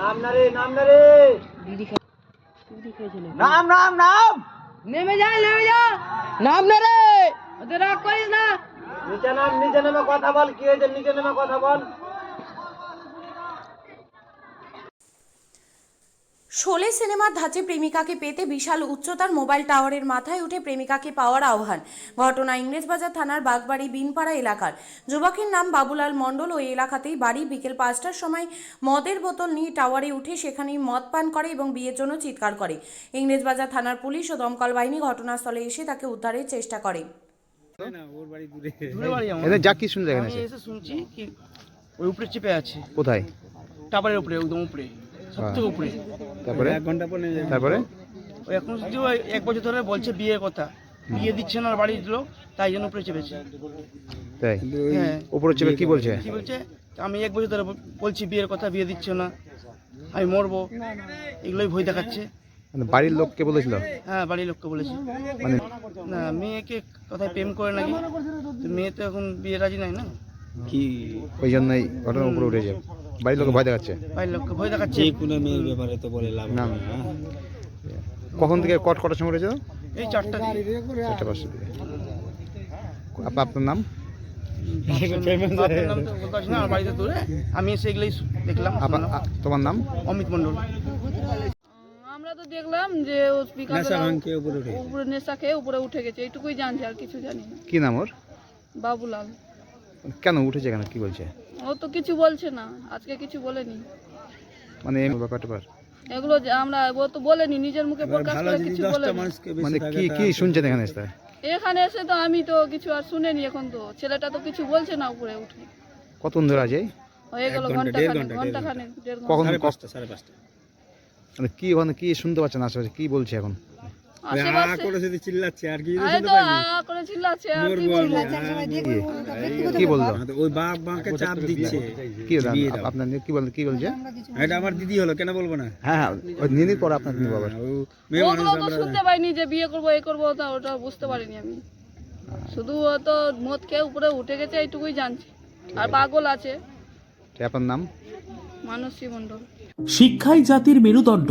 নাম না রে নাম রে। না নাম নাম নাম। নেমে যা নেমে যা। নাম না রে। ওদের রাগ করিস না। নিচে নাম নিচে নেমে কথা বল কি হয়েছে? নিচে নেমে কথা বল। শোলে সিনেমার ধাঁচে প্রেমিকাকে পেতে বিশাল উচ্চতার মোবাইল টাওয়ারের মাথায় উঠে প্রেমিকাকে পাওয়ার আহ্বান। ঘটনা ইংরেজবাজার থানার বাগবাড়ি বিনপাড়া এলাকার। যুবকের নাম বাবুলাল মণ্ডল ওই এলাকাতেই বাড়ি বিকেল পাঁচটার সময় মদের বোতল নিয়ে টাওয়ারে উঠে সেখানেই মদ পান করে এবং বিয়ের জন্য চিৎকার করে। ইংরেজবাজার থানার পুলিশ ও দমকল বাহিনী ঘটনাস্থলে এসে তাকে উদ্ধারের চেষ্টা করে। দূরে। বাড়ি আমার। এদের যা কি শুনছে এখানে এসে? এসে শুনছি কি ওই উপরে চেপে আছে। কোথায়? টাবারের উপরে একদম উপরে। সব থেকে উপরে। তারপরে? তারপরে? ওই এখন শুধু ওই এক বছর ধরে বলছে বিয়ের কথা বিয়ে দিচ্ছে না বাড়ির লোক তাই জন্য উপরে চেপেছে। তাই? হ্যাঁ। উপরে চেপে কি বলছে? কি বলছে? আমি এক বছর ধরে বলছি বিয়ের কথা বিয়ে দিচ্ছে না আমি মরবো এগুলোই ভয় দেখাচ্ছে। মানে বাড়ির লোককে বলেছিল? হ্যাঁ বাড়ির লোককে বলেছে। মানে না মেয়েকে কথায় প্রেম করে নাকি? মেয়ে তো এখন বিয়ে রাজি নাই না। কি? ওই জন্যই ঘটনার উপরে উঠেছে। বাড়ির লোকে ভয় দেখাচ্ছে? বাড়ির লোককে ভয় দেখাচ্ছে? কোনো মেয়ের ব্যাপারে তো বলে লাভ না? কখন থেকে কট কটার সময় উঠেছে? এই চারটা চারটে পাঁচটা দিকে। আপনার নাম? আমি এসে এগুলোই দেখলাম আপা তোমার নাম? অমিত মন্ডল আমরা তো দেখলাম যে ও স্পিকার উপরে উঠে উপরে নেশা খেয়ে উপরে উঠে গেছে এইটুকুই জানছি আর কিছু জানি না। কি নাম ওর? বাবুলাল। কেন উঠেছে কেন কি বলছে? ও তো কিছু বলছে না আজকে কিছু বলেনি। মানে এই ব্যাপার এগুলো যে আমরা ও তো বলেনি নিজের মুখে প্রকাশ করে কিছু বলেনি। মানে কি কি শুনছেন এখানে এসে? এখানে এসে তো আমি তো কিছু আর শুনেনি এখন তো ছেলেটা তো কিছু বলছে না উপরে উঠে। কতক্ষণ ধরে আছে হয়ে গেল ঘণ্টা, ঘণ্টা খানেক ঘণ্টা, ঘণ্টা খানেক দেড় ঘণ্টা। কখন সাড়ে ক- পাঁচটা সাড়ে পাঁচটা মানে কি ওখানে কি শুনতে পাচ্ছেন আশেপাশে? কি বলছে এখন? কি বলল? ওই চাপ দিচ্ছে। কি বিয়ে আপনার কি বল কি বলছে? এটা আমার দিদি হলো কেন বলব না? হ্যাঁ হ্যাঁ ওই নিয়ে পরে আপনার নিয়ে বাবার। মেয়ে মানুষ আমরা শুনতে পাইনি যে বিয়ে করব এই করব তা ওটা বুঝতে পারিনি আমি। শুধু ও তো মদ খেয়ে উপরে উঠে গেছে এইটুকুই জানছি। আর পাগল আছে। আপনার নাম? মানসী মণ্ডল। শিক্ষাই জাতির মেরুদণ্ড।